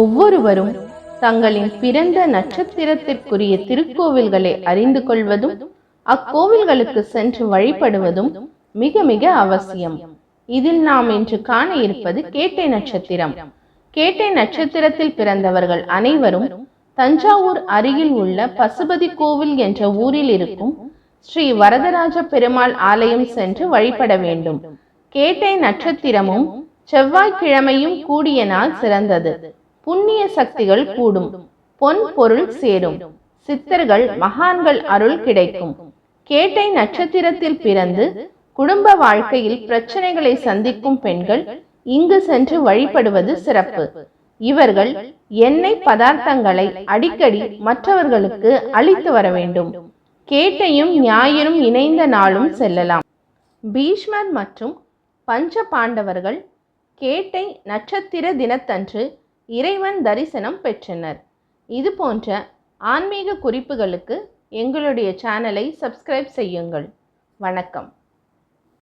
ஒவ்வொருவரும் தங்களின் பிறந்த நட்சத்திரத்திற்குரிய திருக்கோவில்களை அறிந்து கொள்வதும் அக்கோவில்களுக்கு சென்று வழிபடுவதும் மிக மிக அவசியம். இதில் நாம் இன்று காண இருப்பது கேட்டை நட்சத்திரம். கேட்டை நட்சத்திரத்தில் பிறந்தவர்கள் அனைவரும் தஞ்சாவூர் அருகில் உள்ள பசுபதி கோவில் என்ற ஊரில் இருக்கும் ஸ்ரீ வரதராஜ பெருமாள் ஆலயம் சென்று வழிபட வேண்டும். கேட்டை நட்சத்திரமும் செவ்வாய்க்கிழமையும் கூடிய நாள் சிறந்தது. புண்ணிய சக்திகள் கூடும். பொன் பொருள் சேரும். சித்தர்கள் மகான்கள் அருள் கிடைக்கும். கேட்டை நட்சத்திரத்தில் பிறந்து குடும்ப வாழ்க்கையில் பிரச்சனைகளை சந்திக்கும் பெண்கள் இங்கு சென்று வழிபடுவது சிறப்பு. இவர்கள் எண்ணெய் பதார்த்தங்களை அடிக்கடி மற்றவர்களுக்கு அளித்து வர வேண்டும். கேட்டையும் ஞாயிறும் இணைந்த நாளும் செல்லலாம். பீஷ்மர் மற்றும் பஞ்ச பாண்டவர்கள் கேட்டை நட்சத்திர தினத்தன்று இறைவன் தரிசனம் பெற்றனர். இது போன்ற ஆன்மீக குறிப்புகளுக்கு எங்களுடைய சேனலை சப்ஸ்கிரைப் செய்யுங்கள். வணக்கம்.